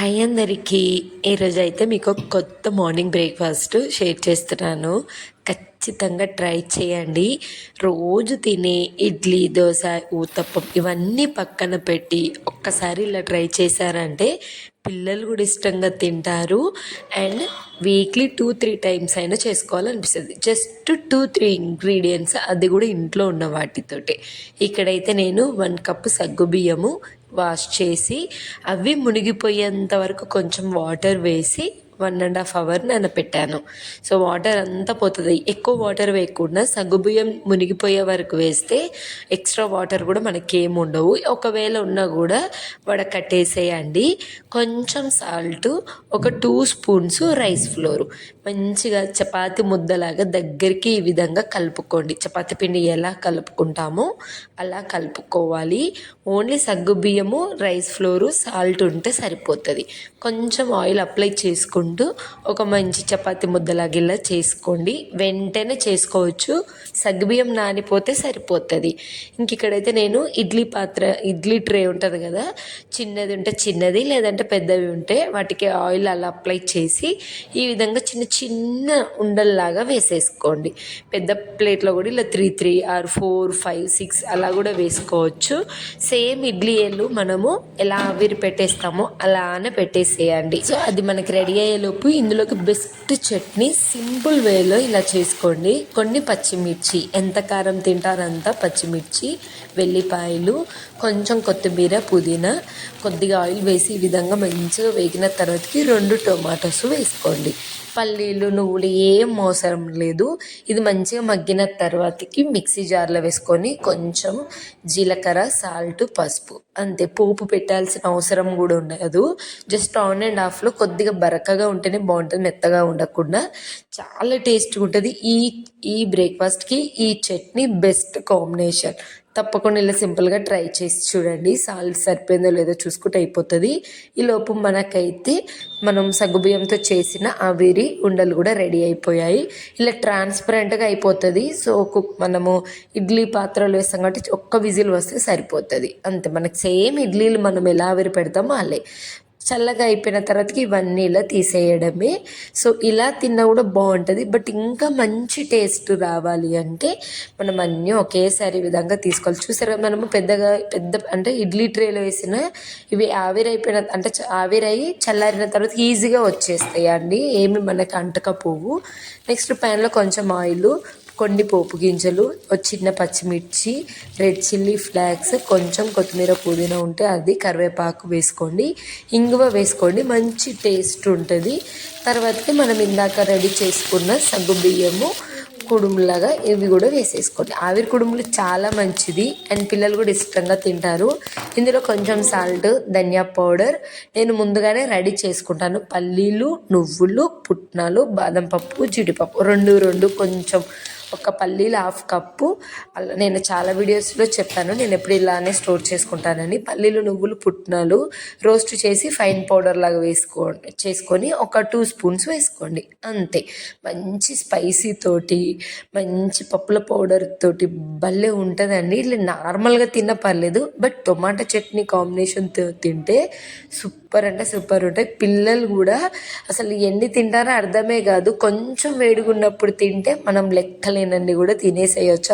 Hi అందరికీ. ఈరోజు అయితే మీకు ఒక కొత్త మార్నింగ్ బ్రేక్ఫాస్ట్ షేర్ చేస్తున్నాను. ఖచ్చితంగా ట్రై చేయండి. రోజు తినే ఇడ్లీ దోశ ఊతప్పం ఇవన్నీ పక్కన పెట్టి ఒక్కసారి ఇలా ట్రై చేశారంటే పిల్లలు కూడా ఇష్టంగా తింటారు. And weekly two three times అయినా చేసుకోవాలనిపిస్తుంది. జస్ట్ టూ త్రీ ఇంగ్రీడియంట్స్ అది కూడా ఇంట్లో ఉన్న వాటితోటి. ఇక్కడైతే నేను వన్ కప్ సగ్గు బియ్యము వాష్ చేసి అవి మునిగిపోయేంత వరకు కొంచెం వాటర్ వేసి వన్ అండ్ హాఫ్ అవర్ నానబెట్టాను సో వాటర్ అంతా పోతుంది. ఎక్కువ వాటర్ వేయకుండా సగ్గుబియ్యం మునిగిపోయే వరకు వేస్తే ఎక్స్ట్రా వాటర్ కూడా మనకి ఏముండవు ఉండవు. ఒకవేళ ఉన్నా కూడా వడకట్టేసేయండి కొంచెం సాల్ట్ ఒక టూ స్పూన్స్ రైస్ ఫ్లోర్ మంచిగా చపాతి ముద్దలాగా దగ్గరికి ఈ విధంగా కలుపుకోండి. చపాతి పిండి ఎలా కలుపుకుంటామో అలా కలుపుకోవాలి. ఓన్లీ సగ్గు బియ్యము రైస్ ఫ్లోరు సాల్ట్ ఉంటే సరిపోతుంది. కొంచెం ఆయిల్ అప్లై చేసుకుంటే ఒక మంచి చపాతి ముద్దలాగిలా చేసుకోండి. వెంటనే చేసుకోవచ్చు. సగ్బియ్యం నానిపోతే సరిపోతుంది. ఇంక ఇక్కడైతే నేను ఇడ్లీ పాత్ర ఇడ్లీ ట్రే ఉంటుంది కదా చిన్నది ఉంటే చిన్నది లేదంటే పెద్దవి ఉంటే వాటికి ఆయిల్ అలా అప్లై చేసి ఈ విధంగా చిన్న చిన్న ఉండల్లాగా వేసేసుకోండి. పెద్ద ప్లేట్లో కూడా ఇలా three three or four five six అలా కూడా వేసుకోవచ్చు. సేమ్ ఇడ్లీ ఏళ్ళు మనము ఎలా ఆవిరి పెట్టేస్తామో అలానే పెట్టేసేయండి. సో అది మనకి రెడీ అయ్యే అయ్యేలోపు ఇందులోకి బెస్ట్ చట్నీ సింపుల్ వేలో ఇలా చేసుకోండి. కొన్ని పచ్చిమిర్చి ఎంత కారం తింటారో అంత పచ్చిమిర్చి వెల్లిపాయలు కొంచెం కొత్తిమీర పుదీనా కొద్దిగా ఆయిల్ వేసి ఈ విధంగా మంచిగా వేగిన తర్వాతకి రెండు టొమాటోస్ వేసుకోండి. పల్లీలు నువ్వులు ఏం అవసరం లేదు. ఇది మంచిగా మగ్గిన తర్వాతకి మిక్సీ జార్లో వేసుకొని కొంచెం జీలకర్ర సాల్ట్ పసుపు. అంతే పోపు పెట్టాల్సిన అవసరం కూడా ఉండదు. జస్ట్ ఆన్ అండ్ ఆఫ్లో కొద్దిగా బరకగా ఉంటేనే బాగుంటుంది మెత్తగా ఉండకుండా. చాలా టేస్ట్గా ఉంటుంది. ఈ ఈ బ్రేక్ఫాస్ట్కి ఈ చట్నీ బెస్ట్ కాంబినేషన్. తప్పకుండా ఇలా సింపుల్గా ట్రై చేసి చూడండి. సాల్ట్ సరిపోయిందో లేదో చూసుకుంటే అయిపోతుంది. ఈ లోపు మనకైతే మనం సగ్గుబియ్యంతో చేసిన ఆవిరి ఉండలు కూడా రెడీ అయిపోయాయి. ఇలా ట్రాన్స్పరెంట్గా అయిపోతుంది. సో కుక్ మనము ఇడ్లీ పాత్రలు వేస్తాం కాబట్టి ఒక్క విజిల్ వస్తే సరిపోతుంది. అంతే మనకి సేమ్ ఇడ్లీలు మనం ఎలా ఆవిరి పెడతామో అలే. చల్లగా అయిపోయిన తర్వాతకి ఇవన్నీ ఇలా తీసేయడమే. సో ఇలా తిన్నా కూడా బాగుంటుంది. బట్ ఇంకా మంచి టేస్ట్ రావాలి అంటే మనం అన్నీ ఒకేసారి విధంగా తీసుకోవాలి. చూసారా మనము పెద్దగా పెద్ద అంటే ఇడ్లీ ట్రేలో వేసిన ఇవి ఆవిరైపోయిన అంటే చ- చల్లారిన తర్వాత ఈజీగా వచ్చేస్తాయి అండి ఏమి మనకి అంటకపోవు. నెక్స్ట్ ప్యాన్లో కొంచెం ఆయిల్ కొన్ని పోపు గింజలు ఒక చిన్న పచ్చిమిర్చి రెడ్ చిల్లీ ఫ్లాక్స్ కొంచెం కొత్తిమీర పుదీనా ఉంటే అది కరివేపాకు వేసుకోండి. ఇంగువ వేసుకోండి మంచి టేస్ట్ ఉంటుంది. తర్వాతకి మనం ఇందాక రెడీ చేసుకున్న సగ్గు బియ్యము కుడుములాగా ఇవి కూడా వేసేసుకోండి. ఆవిరి కుడుములు చాలా మంచిది అండ్ పిల్లలు కూడా ఇష్టంగా తింటారు. ఇందులో కొంచెం సాల్ట్ ధనియా పౌడర్ నేను ముందుగానే రెడీ చేసుకుంటాను. పల్లీలు నువ్వులు పుట్నాలు బాదం పప్పు జీడిపప్పు రెండు రెండు కొంచెం ఒక పల్లీలు హాఫ్ కప్పు. అలా నేను చాలా వీడియోస్లో చెప్పాను నేను ఎప్పుడు ఇలానే స్టోర్ చేసుకుంటానని. పల్లీలు నువ్వులు పుట్నాలు రోస్ట్ చేసి ఫైన్ పౌడర్ లాగా వేసుకో చేసుకొని ఒక టూ స్పూన్స్ వేసుకోండి. అంతే. మంచి స్పైసీ తోటి మంచి పప్పుల పౌడర్ తోటి భలే ఉంటుందండి. ఇట్లా నార్మల్గా తిన్న పర్లేదు బట్ టొమాటో చట్నీ కాంబినేషన్తో తింటే సూపర్ సూపర్ అంటే సూపర్ ఉంటాయి. పిల్లలు కూడా అసలు ఎన్ని తింటారో అర్థమే కాదు. కొంచెం వేడిగా ఉన్నప్పుడు తింటే మనం లెక్కలేనన్ని కూడా తినేసేయచ్చు.